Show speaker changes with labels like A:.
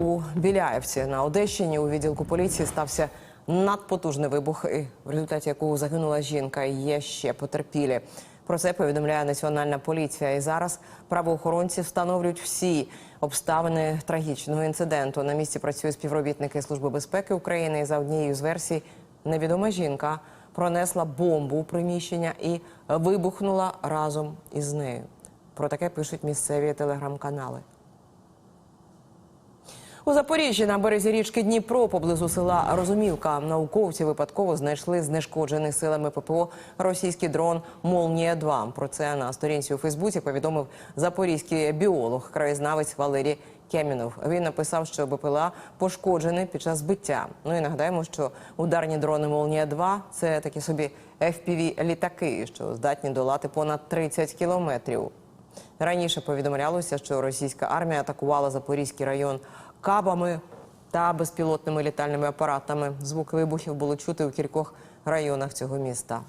A: У Біляєвці на Одещині у відділку поліції стався надпотужний вибух, в результаті якого загинула жінка. і Є ще потерпілі. Про це повідомляє національна поліція. І зараз правоохоронці встановлюють всі обставини трагічного інциденту. На місці працюють співробітники Служби безпеки України. І за однією з версій, невідома жінка пронесла бомбу у приміщення і вибухнула разом із нею. Про таке пишуть місцеві телеграм-канали. У Запоріжжі на березі річки Дніпро поблизу села Розумівка науковці випадково знайшли знешкоджений силами ППО російський дрон Молнія 2 Про це на сторінці у Фейсбуці повідомив запорізький біолог, краєзнавець Валерій Кемінов. Він написав, що БПЛА пошкоджений під час збиття. Ну і нагадаємо, що ударні дрони Молнія 2 це такі собі fpv літаки, що здатні долати понад 30 кілометрів. Раніше повідомлялося, що російська армія атакувала Запорізький район кабами та безпілотними літальними апаратами. Звуки вибухів було чути у кількох районах цього міста.